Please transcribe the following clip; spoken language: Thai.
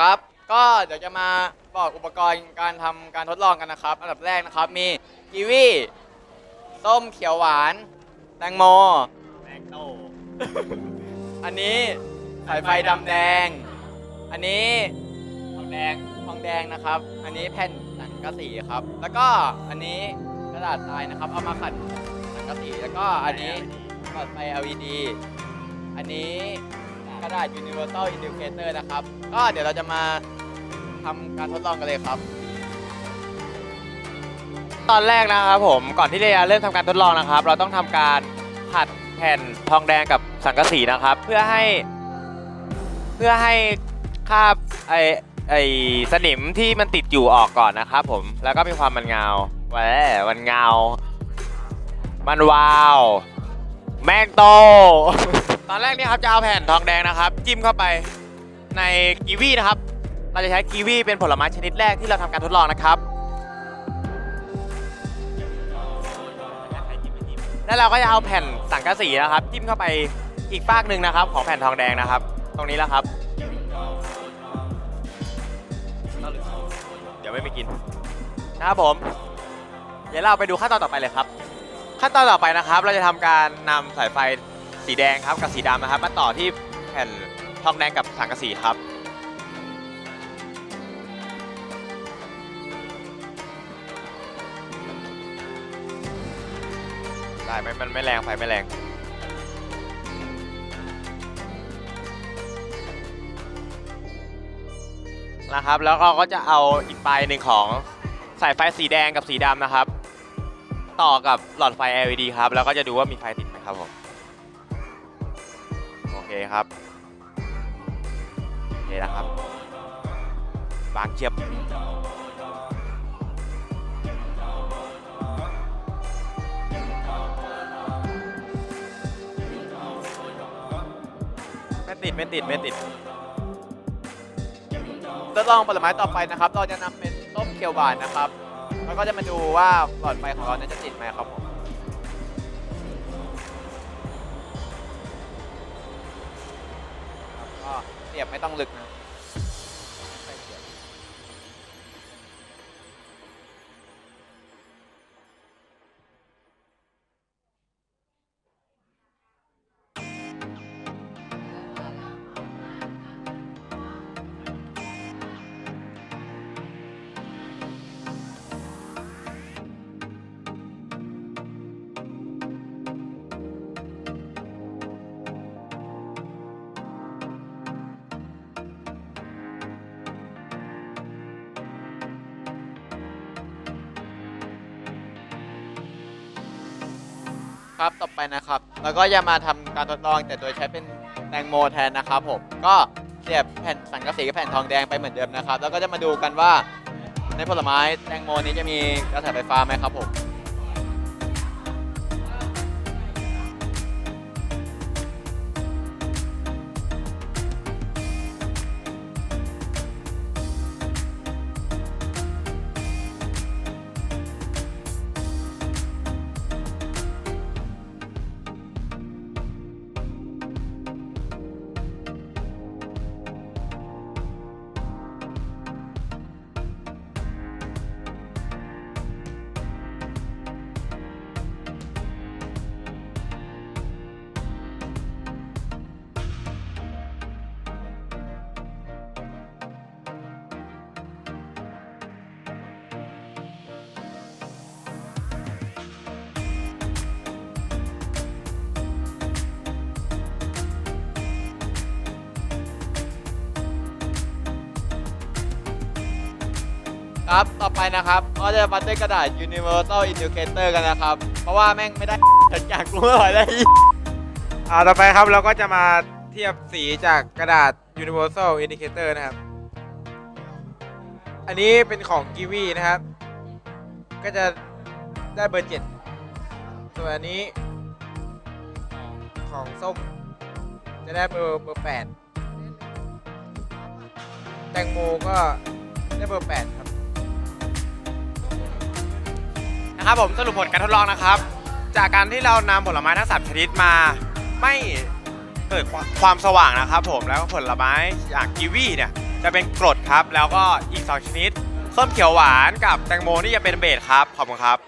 ครับ ก็เดี๋ยวจะมาบอกอุปกรณ์การทำการทดลองกันนะครับ อันดับแรกนะครับมีกีวีส้มเขียวหวาน แตงโม แมงโตอันนี้สายไฟดำแดง อันนี้ทองแดงทองแดงนะครับ อันนี้แผ่นสังกะสีครับ แล้วก็อันนี้กระดาษทรายนะครับ เอามาขัดสังกะสีแล้วก็อันนี้ หลอดไฟ LED อันนี้ กระดาษ Universal Indicator นะครับ ก็เดี๋ยวเราจะมาทำการทดลองกันเลยครับ ตอนแรกนะครับผมก่อนที่เราจะเริ่มทำการทดลองนะครับ เราต้องทำการขัดแผ่นทองแดงกับสังกะสีนะครับ เพื่อให้เพื่อให้คราบไอไอสนิมที่มันติดอยู่ออกก่อนนะครับผมแล้วก็มีความมันเงาแหวมันเงา มันวาว แม่งโต ตอนแรกนี่ครับจะเอาแผ่นทองแดงนะครับ จิ้มเข้าไปในกีวีนะครับ เราจะใช้กีวีเป็นผลไม้ชนิดแรกที่เราทำการทดลองนะครับ แล้วเราก็จะเอาแผ่นสังกะสีนะครับ จิ้มเข้าไปอีกฟากหนึ่งนะครับ ของแผ่นทองแดงนะครับ ตรงนี้แล้วครับ เดี๋ยวไม่ไปกินนะครับผม เดี๋ยวเราไปดูขั้นตอนต่อไปเลยครับ ขั้นตอนต่อไปนะครับ เราจะทำการนำสายไฟ สีแดงครับกับสีดำนะครับมาต่อที่แผ่นทองแดงกับสังกะสีครับ ได้ไหมมันไม่แรงไฟไม่แรงนะครับแล้วเราก็จะเอาอีกปลายหนึ่งของสายไฟสีแดงกับสีดำนะครับ ต่อกับหลอดไฟ LED ครับ แล้วก็จะดูว่ามีไฟติดไหมครับผม เคครับโอเคนะครับ บางเชียบไม่ติดไม่ติดไม่ติดทดลองผลไม้ต่อไปนะครับ เราจะนำเป็นส้มเขียวหวานนะครับ แล้วก็จะมาดูว่าหลอดไฟของเรานั้นจะติดไหมครับผม เสียบไม่ต้องลึกนะ ครับต่อไปนะครับแล้วก็จะมาทำการทดลองแต่โดยใช้เป็นแตงโมแทนนะครับผมก็เสียบแผ่นสังกะสีกับแผ่นทองแดงไปเหมือนเดิมนะครับ แล้วก็จะมาดูกันว่าในผลไม้แตงโมนี้จะมีกระแสไฟฟ้าไหมครับผม ครับ ต่อไปนะครับก็จะมาด้วยกระดาษ Universal Indicator กันนะครับ เพราะว่าแม่งไม่ได้ อยากรู้อะไรได้อ่าต่อไปครับเราก็จะมาเทียบสีจากกระดาษ Universal Indicator นะครับ อันนี้เป็นของ g ีวีนะครับ ก็จะได้เบอร์7ส่วนอันนี้ ของส้มจะได้เบอร์เบอร์8แตงโมก็ได้เบอร์8ครับ นะครับผมสรุปผลการทดลองนะครับ จากการที่เรานำผลไม้ทั้งสามชนิดมาไม่เกิดความสว่างนะครับผมแล้วผลไม้อย่างกีวีเนี่ยจะเป็นกรดครับ แล้วก็อีก 2 ชนิดส้มเขียวหวานกับแตงโมนี่จะเป็นเบสครับขอบคุณครับ